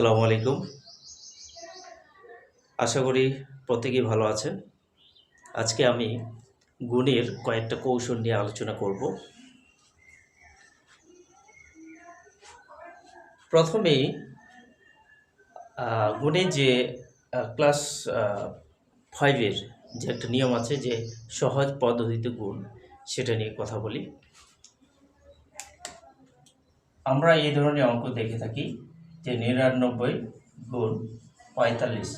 আসসালামু আলাইকুম। আশা করি প্রত্যেকেই ভালো আছেন। আজকে আমি গুণের কয়েকটা কৌশল নিয়ে আলোচনা করব। প্রথমেই গুণে যে ক্লাস ফাইভের যে একটা নিয়ম আছে যে সহজ পদ্ধতিতে গুণ, সেটা নিয়ে কথা বলি। আমরা এই ধরনের অঙ্ক দেখে থাকি। যে নিরানব্বই গুণ পঁয়তাল্লিশ।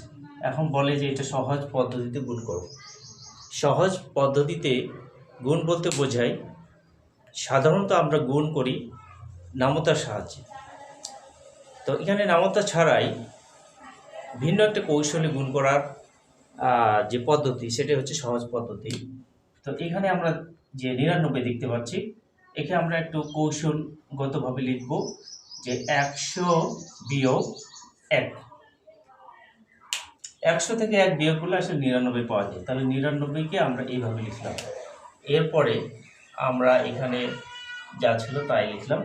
এখন বলে যে এটা সহজ পদ্ধতিতে গুণ করো সহজ পদ্ধতিতে গুণ বলতে বোঝায়, সাধারণত আমরা গুণ করি নামতার সাহায্যে। তো এখানে নামতা ছাড়াই ভিন্ন একটা কৌশলে গুণ করার যে পদ্ধতি সেটা হচ্ছে সহজ পদ্ধতি। তো এখানে আমরা যে নিরানব্বই দেখতে পাচ্ছি এখানে আমরা একটু কৌশলগতভাবে লিখব। যে একশো বিয়োগ এক। একশো থেকে এক বিয়োগ করলে আসলে নিরানব্বই পাওয়া যায়। তাহলে নিরানব্বইকে আমরা এইভাবে লিখলাম। এরপরে আমরা এখানে যা ছিল তাই লিখলাম।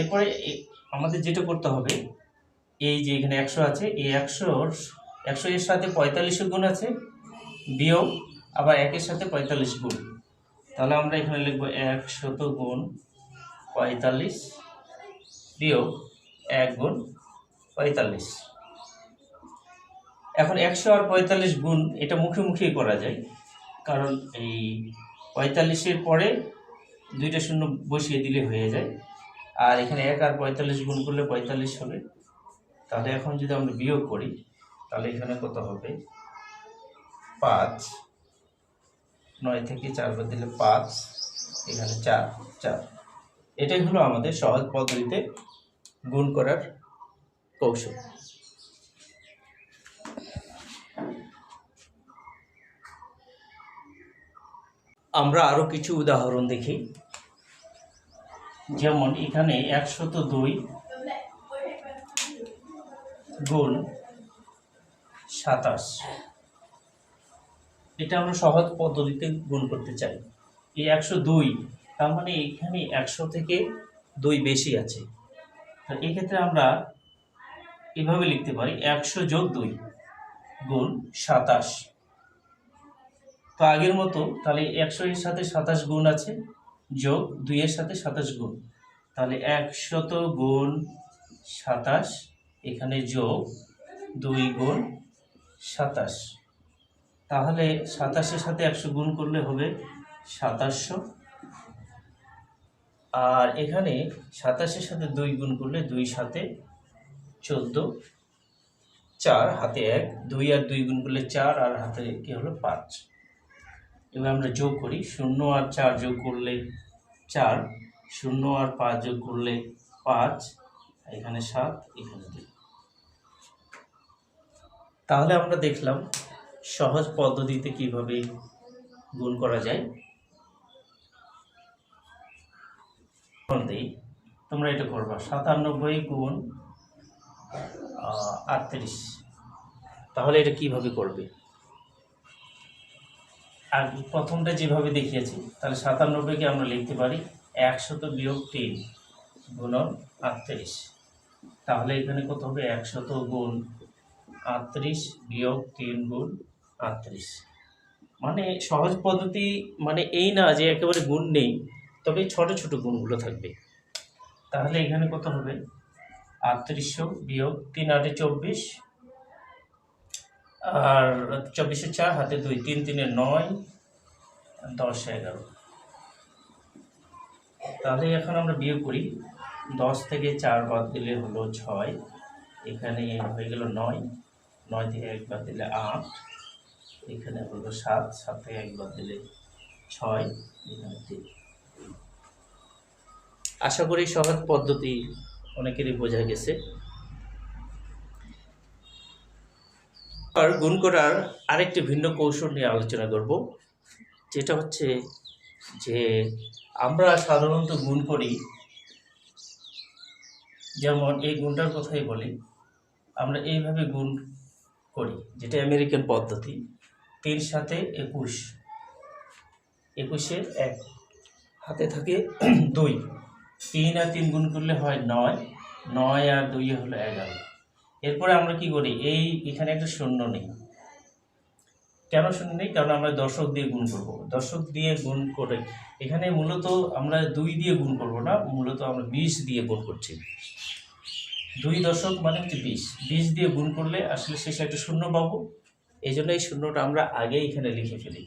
এরপরে আমাদের যেটা করতে হবে, এই যে এখানে একশো আছে, এই একশোর, একশো এর সাথে পঁয়তাল্লিশ গুণ আছে, বিয়োগ আবার একের সাথে পঁয়তাল্লিশ গুণ। তাহলে আমরা এখানে লিখব একশত গুণ পঁয়তাল্লিশ বিয়োগ এক গুণ পঁয়তাল্লিশ। এখন একশো আর পঁয়তাল্লিশ গুণ এটা মুখে মুখেই করা যায়, কারণ এই পঁয়তাল্লিশের পরে দুইটা শূন্য বসিয়ে দিলে হয়ে যায়। আর এখানে এক আর পঁয়তাল্লিশ গুণ করলে পঁয়তাল্লিশ হবে। তাহলে এখন যদি আমরা বিয়োগ করি, তাহলে এখানে কত হবে? পাঁচ। নয় থেকে চার বাদ দিলে পাঁচ, এখানে চার চার। এটাই হলো আমাদের সহজ পদ্ধতিতে গুণ করার কৌশল। আমরা আরও কিছু উদাহরণ দেখি। যেমন এখানে একশত দুই গুণ সাতাশ। এটা আমরা সহজ পদ্ধতিতে গুণ করতে চাই। এই একশো দুই তার মানে এখানে একশো থেকে দুই বেশি আছে। তো এক্ষেত্রে আমরা এভাবে লিখতে পারি, একশো যোগ দুই গুণ সাতাশ। তো আগের মতো তাহলে একশো এর সাথে সাতাশ গুণ আছে, যোগ দুইয়ের সাথে সাতাশ গুণ। তাহলে একশত গুণ সাতাশ, এখানে যোগ দুই গুণ সাতাশ। তাহলে সাতাশের সাথে একশো গুণ করলে হবে সাতাশশো। আর এখানে সাতাশের সাথে দুই গুণ করলে দুই সাথে চোদ্দ, চার হাতে এক, দুই আর দুই গুণ করলে চার, আর হাতে কি হলো? পাঁচ। এবার আমরা যোগ করি। শূন্য আর চার যোগ করলে চার, শূন্য আর পাঁচ যোগ করলে পাঁচ, এখানে সাত, এখানে দুই। তাহলে আমরা দেখলাম সহজ পদ্ধতিতে কীভাবে গুণ করা যায়। দিই। তোমরা এটা করবা। সাতানব্বই গুণ আটত্রিশ। তাহলে এটা কীভাবে করবে? আর প্রথমটা যেভাবে দেখিয়েছি, তাহলে সাতানব্বইকে আমরা লিখতে পারি একশত বিয়োগ তিন গুণন আটত্রিশ। তাহলে এখানে কত হবে? একশত গুণ আটত্রিশ বিয়োগ তিন গুণ আটত্রিশ। মানে সহজ পদ্ধতি মানে এই না যে একেবারে গুণ নেই। তবে ছোট ছোট গুণগুলো থাকবে। তাহলে এখানে কত হবে? আটত্রিশশো বিয়োগ তিন আটে চব্বিশ। আর চব্বিশে চার, হাতে দুই, তিন, তিনে নয়, দশ, এগারো। তাহলে এখন আমরা বিয়োগ করি। দশ থেকে চার বাদ দিলে হলো ছয়। এখানে হয়ে গেল নয়। নয় থেকে এক বাদ দিলে আট। এখানে হলো সাত। সাত থেকে এক বাদ দিলে ছয়। এখানে তিন। আশা করি সহজ পদ্ধতি অনেকেরই বোঝা গেছে। আর গুণ করার আরেকটি ভিন্ন কৌশল নিয়ে আলোচনা করব, যেটা হচ্ছে যে আমরা সাধারণত গুণ করি, যেমন এই গুণটার কথাই বলি, আমরা এইভাবে গুণ করি, যেটা আমেরিকান পদ্ধতি, তিন সাথে একুশ, একুশে এক, হাতে থাকে দুই। তিন আর তিন গুণ করলে হয় নয়। নয় আর দুই হলো এগারো। এরপরে আমরা কি করি? এই এখানে একটা শূন্য নেই। কেন শূন্য নেই? কারণ আমরা দশক দিয়ে গুণ করব। দশক দিয়ে গুণ করে এখানে মূলত আমরা দুই দিয়ে গুণ করব না, মূলত আমরা বিশ দিয়ে গুণ করছি। দুই দশক মানে হচ্ছে বিশ। বিশ দিয়ে গুণ করলে আসলে শেষে একটা শূন্য পাবো। এই জন্য এই শূন্যটা আমরা আগে এখানে লিখে ফেলি।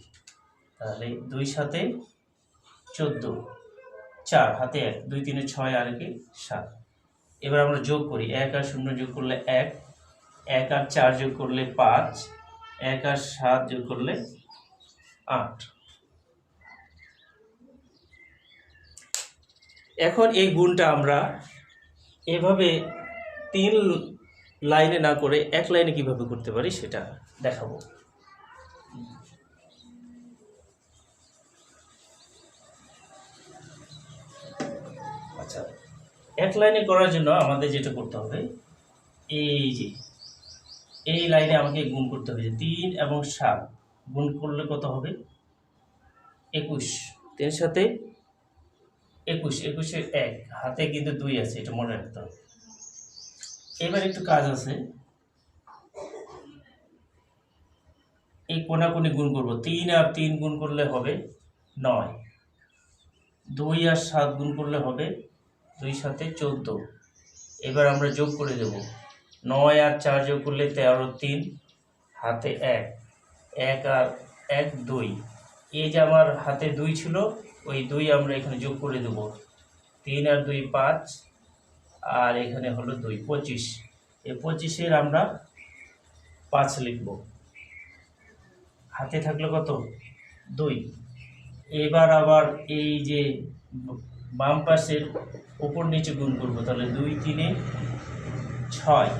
তাহলে দুই সাথে চোদ্দ। চার, হাতে এক, দুই, তিনে ছয়, আর একে সাত। এবার আমরা যোগ করি। এক আর শূন্য যোগ করলে এক এক আর চার যোগ করলে পাঁচ, এক আর সাত যোগ করলে আট। এখন এই গুণটা আমরা এভাবে তিন লাইনে না করে এক লাইনে কীভাবে করতে পারি সেটা দেখাবো আচ্ছা এক লাইনে করার জন্য আমাদের যেটা করতে হবে এই যে এই লাইনে আমাকে গুণ করতে হবে যে তিন এবং সাত। গুণ করলে কত হবে? একুশ। তিন সাথে? একুশ একুশের এক। হাতে কিন্তু দুই আছে এটা মনে রাখতে হবে। এবার একটু কাজ আছে। এই কোনাকুনি গুণ করব। তিন আর তিন গুণ করলে হবে নয়। দুই আর সাত গুণ করলে হবে দুই সাথে চোদ্দ। এবার আমরা যোগ করে দেব। নয় আর চার যোগ করলে তেরো, তিন। হাতে এক। এক আর এক, দুই। এই যে আমার হাতে দুই ছিল, ওই দুই আমরা এখানে যোগ করে দেব। তিন আর দুই পাঁচ, আর এখানে হলো দুই, পঁচিশ। এই পঁচিশের আমরা পাঁচ লিখব। হাতে থাকল কত? দুই। এবার আবার এই যে বাম পাশের উপর নিচে গুণ করব, তাহলে দুই তিনে ছয়,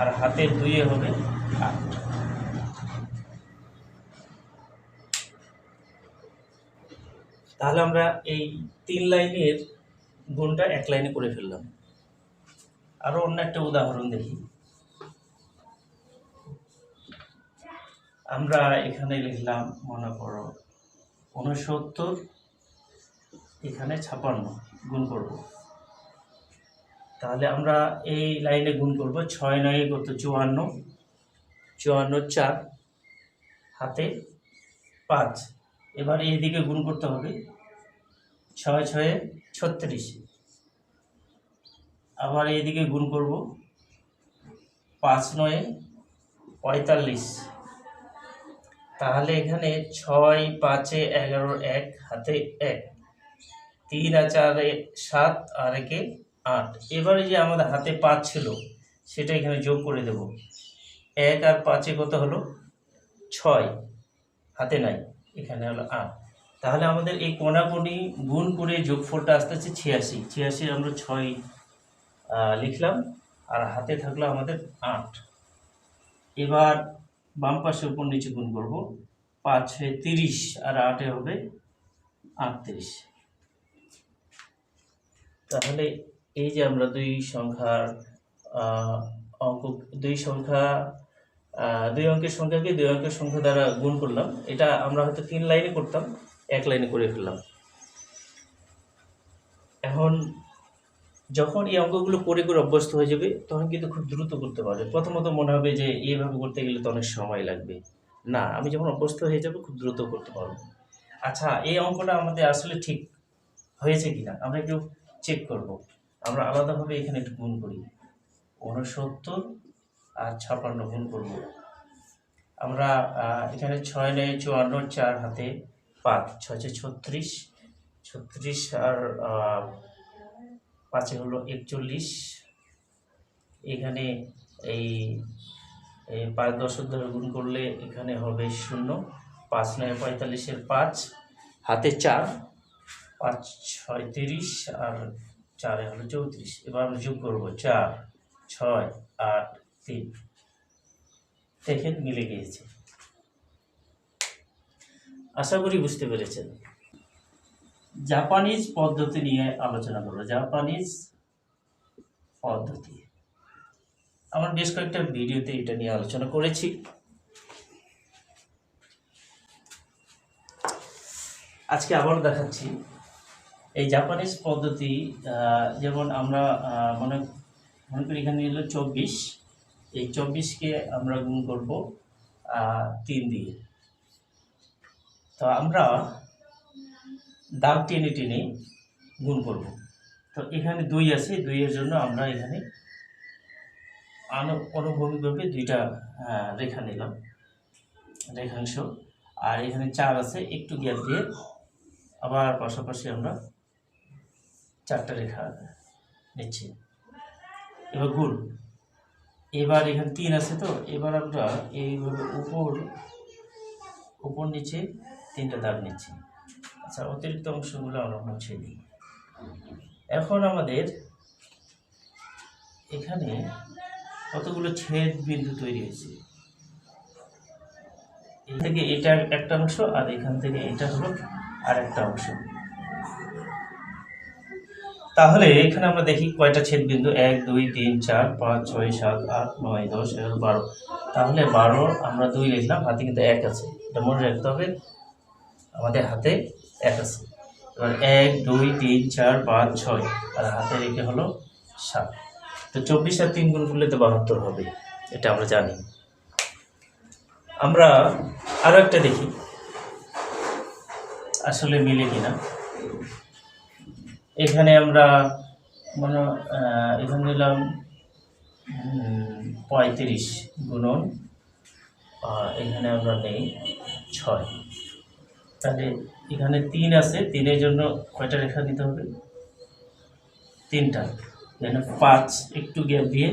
আর হাতের দুইয়ে হবে আট। তাহলে আমরা এই তিন লাইনের গুণটা এক লাইনে করে ফেললাম। আরও অন্য একটা উদাহরণ দেখি। আমরা এখানে লিখলাম, মনে করো উনসত্তর এখানে ছাপান্ন গুণ করব। তাহলে আমরা এই লাইনে গুণ করব ছয় নয় কত চুয়ান্ন চুয়ান্ন চার, হাতে পাঁচ। এবার এইদিকে গুণ করতে হবে ছয় ছয়ে ছত্রিশ। আবার এইদিকে গুণ করব পাঁচ নয়ে পঁয়তাল্লিশ। তাহলে এখানে ছয় পাঁচে এগারো এক, হাতে এক। তিন আর চারে সাত, আর একে আট। এবারে যে আমাদের হাতে পাঁচ ছিল, সেটা এখানে যোগ করে দেব। এক আর পাঁচে কত হলো? ছয়। হাতে নাই, এখানে হলো আট। তাহলে আমাদের এই কোনাকুনি গুণ করে যোগফলটা আসতে হচ্ছে ছিয়াশি। ছিয়াশি আমরা ছয় লিখলাম, আর হাতে থাকল আমাদের আট। এবার বাম পাশে উপর নিচে গুণ করব, পাঁচ ছয় তিরিশ, আর আটে হবে আটত্রিশ। তাহলে এই যে আমরা দুই সংখ্যার অঙ্ক, দুই সংখ্যা দুই অঙ্কের সংখ্যাকে দুই অঙ্কের সংখ্যা দ্বারা গুণ করলাম। এটা আমরা হয়তো তিন লাইনে করতাম, এক লাইনে করে ফেললাম। এখন যখন এই অঙ্কগুলো করে করে অভ্যস্ত হয়ে যাবে, তখন কিন্তু খুব দ্রুত করতে পারবে। প্রথমত মনে হবে যে এইভাবে করতে গেলে তো অনেক সময় লাগবে। না, আমি যখন অভ্যস্ত হয়ে যাবে, খুব দ্রুত করতে পারব। আচ্ছা এই অঙ্কটা আমাদের আসলে ঠিক হয়েছে কিনা? আমরা একটু চেক করব। আমরা আলাদাভাবে এখানে একটু গুণ করি। উনসত্তর আর ছাপান্ন গুণ করব। আমরা এখানে ছয় নয় চুয়ান্ন চার হাতে পাঁচ, ছয় ছত্রিশ ছত্রিশ আর পাঁচে হলো একচল্লিশ। এখানে এই পাঁচ দশক ধরে গুণ করলে এখানে হবে শূন্য। পাঁচ নয় পঁয়তাল্লিশের পাঁচ, হাতে চার। পাঁচ, ছয়, তিরিশ আর চারে হলো চৌত্রিশ। এবার আমরা যোগ করব চার, ছয়, আট, তিন। দেখেন মিলে গিয়েছে। আশা করি বুঝতে পেরেছেন। জাপানিজ পদ্ধতি নিয়ে আলোচনা করব। জাপানিজ পদ্ধতি। আমার বেশ কয়েকটা ভিডিওতে এটা নিয়ে আলোচনা করেছি। আজকে আবার দেখাচ্ছি এই জাপানিজ পদ্ধতি যেমন আমরা মনে মনে করি এখানে হলো চব্বিশ। এই চব্বিশকে আমরা গুণ করব তিন দিয়ে। তো আমরা দাগ টেনে টেনে গুণ করব। তো এখানে দুই আছে, দুইয়ের জন্য আমরা এখানে অনুভূমিকভাবে দুইটা রেখা নিলাম, রেখাংশ। আর এখানে চার আছে, একটু গ্যাপ দিয়ে আবার পাশাপাশি আমরা চারটা রেখা নিচ্ছি। এবার গুণ। এবার এখানে তিন আছে তো, এবার আমরা এইভাবে উপর উপর নিচে তিনটা দাগ নিচ্ছি। আচ্ছা অতিরিক্ত অংশগুলো আমরা মুছে দিই। এখন আমাদের এখানে কতগুলো ছেদ বিন্দু তৈরি হয়েছে? এখান থেকে এটা একটা অংশ আর এখান থেকে এটা হলো আর একটা অংশ। তাহলে এখানে আমরা দেখি কয়টা ছেদ বিন্দু এক, দুই, তিন, চার, পাঁচ, ছয়, সাত, আট, নয়, দশ, এগারো, বারো। তাহলে বারো আমরা দুই লিখলাম, হাতে কিন্তু এক আছে। এটা মনে রাখতে হবে, আমাদের হাতে এক আছে। এবার এক, দুই, তিন, চার, পাঁচ, ছয়, আর হাতে রেখে হলো সাত। তো চব্বিশ আর তিন গুণ করলে তো বাহাত্তর হবে, এটা আমরা জানি। আমরা আরও একটা দেখি, আসলে মিলে কিনা। এখানে আমরা মানে এখানে নিলাম পঁয়ত্রিশ গুণন এখানে আমরা নেই ছয়। তাহলে এখানে তিন আছে, তিনের জন্য কয়টা রেখা দিতে হবে? তিনটা। এখানে পাঁচ একটু গ্যাপ দিয়ে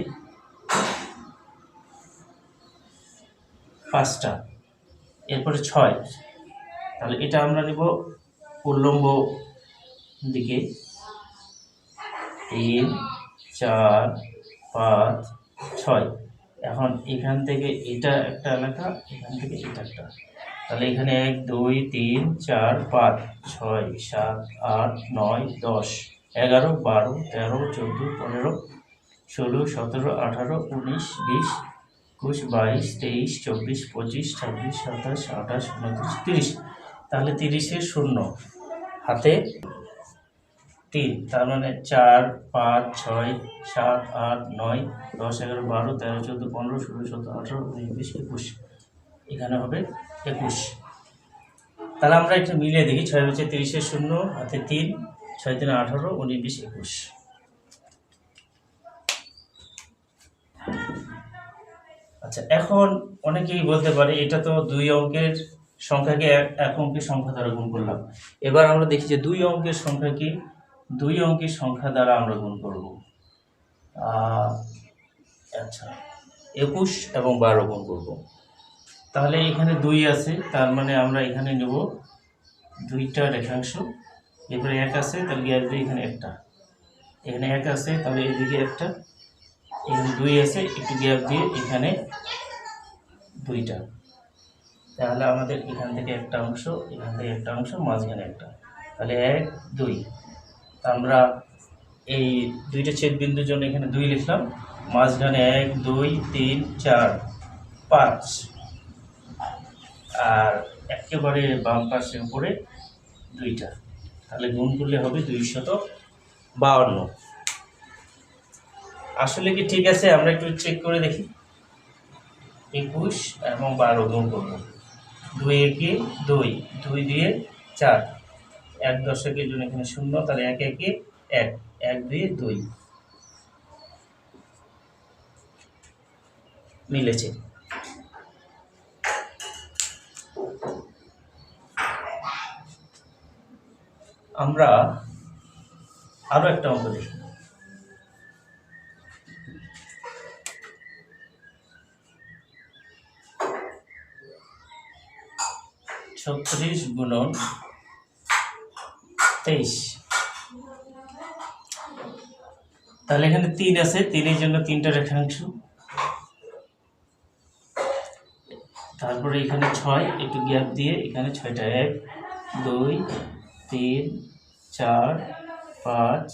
পাঁচটা। এরপরে ছয়। তাহলে এটা আমরা নেব উল্লম্ব দিকে। তিন, চার, পাঁচ, ছয়। এখন এখান থেকে এটা একটা এলাকা এখান থেকে এটা একটা। তাহলে এখানে এক, দুই, তিন, চার, পাঁচ, ছয়, সাত, আট, নয়, দশ, এগারো, বারো, তেরো, চোদ্দ, পনেরো, ষোলো, সতেরো, আঠারো, উনিশ, বিশ, একুশ, বাইশ, তেইশ, চব্বিশ, পঁচিশ, ছাব্বিশ, সাতাশ, আঠাশ, উনত্রিশ, তিরিশ। তাহলে তিরিশের শূন্য। হাতে তিন, তার মানে চার, পাঁচ, ছয়, সাত, আট, নয়, দশ, এগারো, বারো, তেরো, চোদ্দ, পনেরো, ষোলো, সতেরো, আঠারো, উনিশ, বিশ, একুশ। এখানে হবে একুশ। তাহলে আমরা একটু মিলিয়ে দেখি, ছয় হচ্ছে তিরিশের শূন্য, হাতে তিন, ছয় তিন আঠারো, উনিশ, বিশ, একুশ। আচ্ছা এখন অনেকেই বলতে পারে, এটা তো দুই অঙ্কের সংখ্যাকে এক এক অঙ্কের সংখ্যা দ্বারা গুণ করলাম। এবার আমরা দেখি যে দুই অঙ্কের সংখ্যাকে দুই অঙ্কের সংখ্যা দ্বারা আমরা গুণ করব। আচ্ছা একুশ এবং বারো গুণ করব। তাহলে এখানে দুই আছে, তার মানে আমরা এখানে নেব দুইটা রেখাংশ। এরপরে এক আছে, তাহলে দিয়ে এখানে একটা। এখানে এক আছে, তাহলে এদিকে একটা। এখানে দুই আছে, একটু গ্যাপ দিয়ে এখানে দুইটা। তাহলে আমাদের এখান থেকে একটা অংশ, এখান থেকে একটা অংশ, মাঝখানে একটা। তাহলে এক, দুই। আমরা এই দুইটা ছেদ বিন্দুর জন্য এখানে দুই লিখলাম। মাঝখানে এক, দুই, তিন, চার, পাঁচ। আর একেবারে বাম পাশে উপরে দুইটা। তাহলে গুণ করলে হবে দুইশত বাউন্ন। আসলে কি ঠিক আছে? আমরা একটু চেক করে দেখি। একুশ এবং বারো গুণ করব। দুই একে দুই দুই দিয়ে চার। এক দশকের জন্য এখানে শূন্য, তাহলে এক একে এক এক দুই দুই। মিলেছে। আমরা আরও একটা অঙ্ক দেখি। ছত্রিশ গুণন তেইশ। তাহলে এখানে তিন আছে তিনের জন্য তিনটা রেখাংশ তারপরে এখানে ছয়, একটু গ্যাপ দিয়ে এখানে ছয়টা, এক, দুই, তিন, চার, পাঁচ,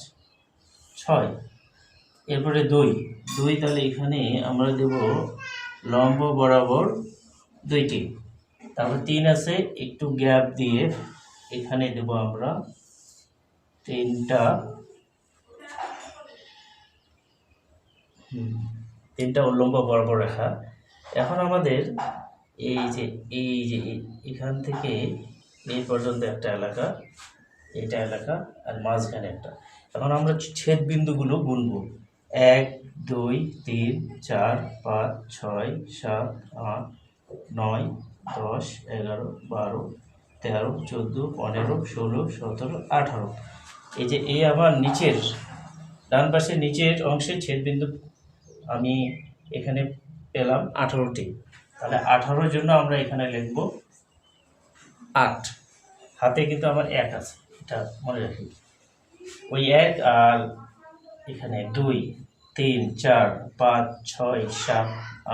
ছয়। এরপরে দুই। দুই তাহলে এখানে আমরা দেব লম্ব বরাবর দুইটি। তারপর তিন আছে, একটু গ্যাপ দিয়ে এখানে দেব আমরা তিনটা। তিনটা উল্লম্ব বরাবর রেখা। এখন আমাদের এই যে এই যে এখান থেকে এই পর্যন্ত একটা এলাকা, এটা এলাকা, আর মাঝখানে একটা। এখন আমরা ছেদ বিন্দুগুলো গুনবো। এক, দুই, তিন, চার, পাঁচ, ছয়, সাত, আট, নয়, দশ, এগারো, বারো, তেরো, চোদ্দ, পনেরো, ষোলো, সতেরো, আঠারো। এই যে এ আমার নিচের, ডান পাশে নিচের অংশে ছেদবিন্দু আমি এখানে পেলাম আঠারোটি। তাহলে আঠারোর জন্য আমরা এখানে লিখব আট। হাতে কিন্তু আমার এক আছে, এটা মনে রাখি। ওই এক আর এখানে দুই, তিন, চার, পাঁচ, ছয়, সাত,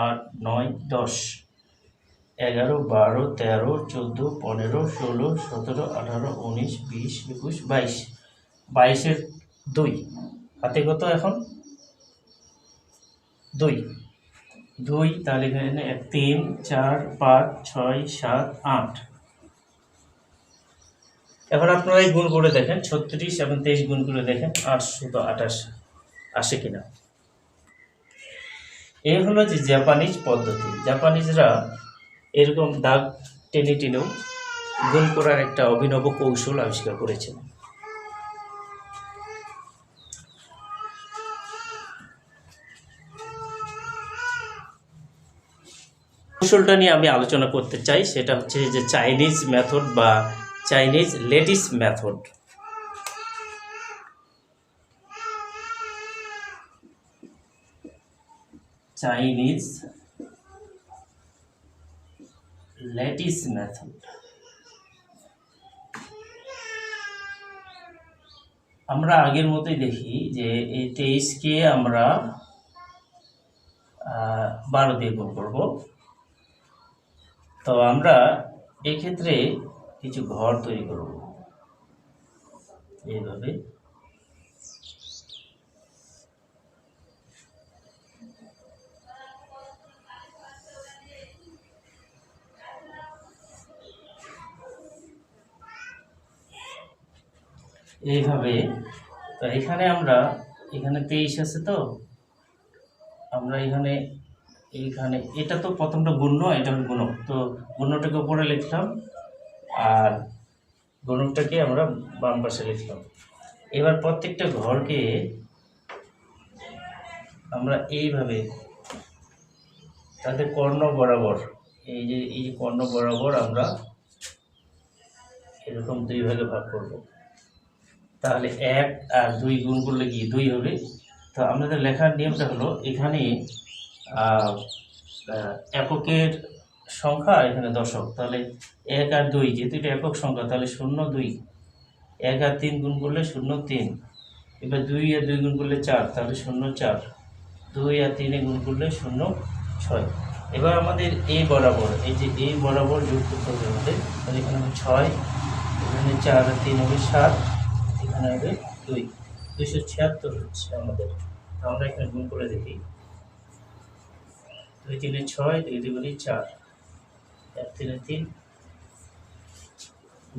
আট, নয়, দশ, এগারো, বারো, তেরো, চোদ্দ, পনেরো, ষোলো, সতেরো, আঠারো, উনিশ, বিশ, একুশ, বাইশ। বাইশের দুই। হাতে কত এখন? দুই। দুই তাহলে এখানে এক, তিন, চার, পাঁচ, ছয়, সাত, আট। এখন আপনারা এই গুণ করে দেখেন, ছত্রিশ এবং তেইশ গুণ করে দেখেন আটশো তো আঠাশ আসে কিনা। এই হলো যে জাপানিজ পদ্ধতি। জাপানিজরা এরকম দাগ টেনে টেনেও গুণ করার একটা অভিনব কৌশল আবিষ্কার করেছেন। কৌশলটা নিয়ে আমি আলোচনা করতে চাই, সেটা হচ্ছে যে চাইনিজ মেথড বা Chinese ladies method Chinese ladies method আমরা আগের মতোই দেখি যে এই তেইশকে আমরা বারো দিয়ে গুণ করব। তো আমরা এক্ষেত্রে কিছু ঘর তৈরি করব। এইভাবে। এইভাবে। তো এখানে আমরা, এখানে তেইশ আছে তো? আমরা এখানে এইখানে, এটা তো প্রথমটা গুণ্য, এটা হলো গুণক। তো গুণ্যটাকে উপরে লিখলাম, আর গুণকটাকে আমরা বাম পাশে লিখলাম। এবার প্রত্যেকটা ঘরকে আমরা এইভাবে, তাদের কর্ণ বরাবর, এই যে এই যে কর্ণ বরাবর আমরা এরকম দুই ভাগে ভাগ করব। তাহলে এক আর দুই গুণ করলে কি দুই হবে? তো আমাদের লেখার নিয়মটা হলো, এখানে এককের সংখ্যা এখানে দশক, তাহলে এক আর দুই, যেহেতু এটা একক সংখ্যা, তাহলে শূন্য দুই। এক আর তিন গুণ করলে শূন্য তিন। এবার দুই আর দুই গুণ করলে চার, তাহলে শূন্য চার। দুই আর তিনে গুণ করলে শূন্য ছয়। এবার আমাদের এই বরাবর, এই যে এই বরাবর যুক্ত করতে হবে আমাদের, তাহলে এখানে হবে ছয়, এখানে চার আর তিন হবে সাত, এখানে হবে দুই। দুইশো ছিয়াত্তর হচ্ছে আমাদের। আমরা এখানে গুণ করে দেখি। দুই তিনে ছয়, দুই দুগুণে চার। এক তিনে তিন।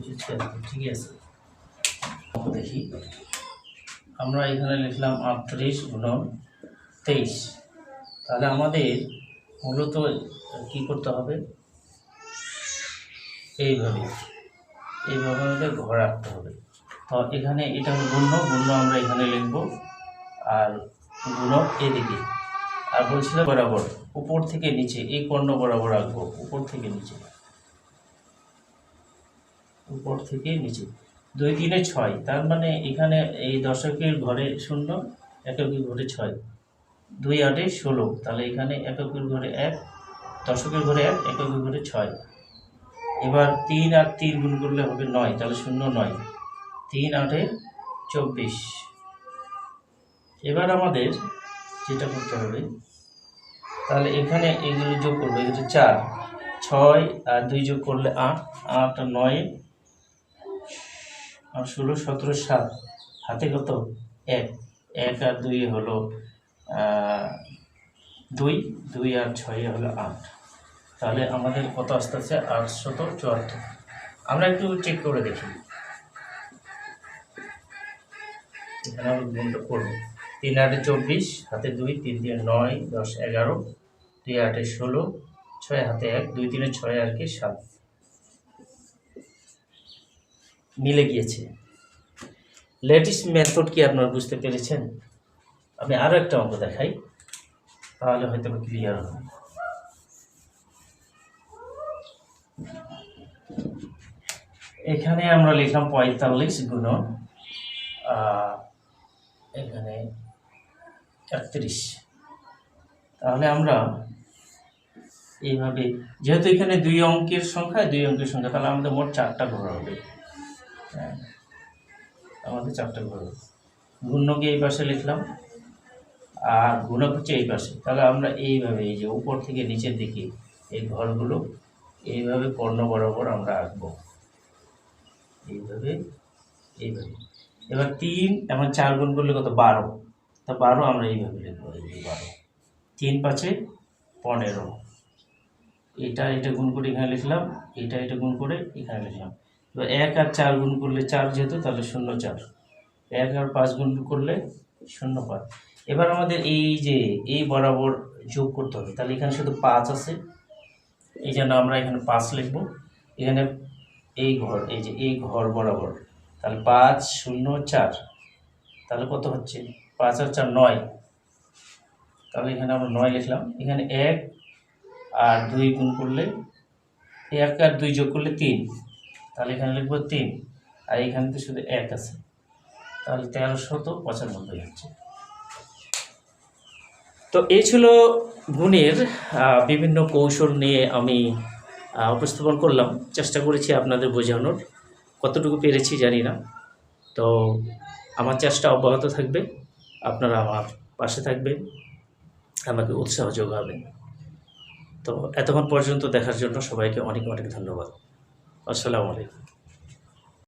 ছিয়াত্তর আছে। দেখি। আমরা এখানে লিখলাম আটত্রিশ গুণন তেইশ। তাহলে আমাদের মূলত কি করতে হবে? এইভাবে এইভাবে আমাদের ঘর আঁকতে হবে। তো এখানে এটা হলো গুণ্য গুণ্য আমরা এখানে লিখব। আর গুণক এদিকে। আর বলছিলাম বরাবর। উপর থেকে নিচে, এই কর্ণ বরাবর রাখব উপর থেকে নিচে। উপর থেকে নিচে। দুই তিনে ছয়, তার মানে এখানে এই দশকের ঘরে শূন্য, এককের ঘরে ছয়। দুই আটে ষোলো, তাহলে এখানে এককের ঘরে এক, দশকের ঘরে এক, এককের ঘরে ছয়। এবার তিন আর তিন গুণ করলে হবে নয়, তাহলে শূন্য নয়। তিন আটে চব্বিশ। এবার আমাদের যেটা করতে হবে তাহলে এখানে এগুলো যোগ করব, এগুলো চার। ছয় আর দুই যোগ করলে আট আট নয়, আর ষোলো, সতেরো, সাত। হাতে কত? এক। এক আর দুই হলো দুই। দুই আর ছয় হলো আট। তাহলে আমাদের কত আসতে আছে আটশত চুয়াত্তর। আমরা একটু চেক করে দেখি। এখানে আমরা গুণটা করব। তিন আটে চব্বিশ, হাতে দুই, তিন তিন নয়, দশ, এগারো। দুই আটে ষোলো, ছয় হাতে এক, দুই তিনে ছয় আর কি সাত। মিলে গিয়েছে। লেটেস্ট মেথড কি আপনারা বুঝতে পেরেছেন? আমি আরও একটা অঙ্ক দেখাই, তাহলে হয়তো ক্লিয়ার হবে। এখানে আমরা লিখলাম পঁয়তাল্লিশ গুণন এখানে একত্রিশ। তাহলে আমরা এইভাবে। যেহেতু এখানে দুই অঙ্কের সংখ্যা, দুই অঙ্কের সংখ্যা, তাহলে আমাদের মোট চারটা ঘর হবে। হ্যাঁ আমাদের চারটা ঘর হবে। গুণ্যকে এই পাশে লিখলাম, আর গুণক হচ্ছে এই পাশে। তাহলে আমরা এইভাবে, এই যে উপর থেকে নিচের দিকে এই ঘরগুলো, এইভাবে কর্ণ বরাবর আমরা আঁকবো। এইভাবে এইভাবে। এবার তিন এবং চার গুণ করলে কত? বারো। তা বারো আমরা এইভাবে লিখব, এই বারো। তিন পাঁচে পনেরো। এটা এটা গুণ করে এখানে লিখলাম, এটা এটা গুণ করে এখানে লিখলাম। এবার এক আর চার গুণ করলে চার যেহেতু, তাহলে শূন্য চার। এক আর পাঁচ গুণ করলে শূন্য পাঁচ। এবার আমাদের এই যে, এই বরাবর যোগ করতে হবে, তাহলে এখানে শুধু পাঁচ আছে। এই জন্য আমরা এখানে পাঁচ লিখব। এখানে এই ঘর, এই যে, এই ঘর বরাবর, তাহলে পাঁচ শূন্য চার। তাহলে কত হচ্ছে? পাঁচ আর চার নয়। তাহলে এখানে আমরা নয় লিখলাম। এখানে এক আর দুই গুণ করলে এক আর দুই যোগ করলে তিন। তাহলে এখানে লিখব তিন। আর এখানে তো শুধু এক আছে। তাহলে তেরোশত পঁচানব্বই হচ্ছে। তো এই ছিল গুণের বিভিন্ন কৌশল নিয়ে আমি উপস্থাপন করলাম। চেষ্টা করেছি আপনাদের বোঝানোর। কতটুকু পেরেছি জানি না। তো আমার চেষ্টা অব্যাহত থাকবে। আপনারা আমার পাশে থাকবেন। আমাকে উৎসাহ যোগাবেন। তো এতক্ষণ পর্যন্ত দেখার জন্য সবাইকে অনেক অনেক ধন্যবাদ। আসসালামু আলাইকুম।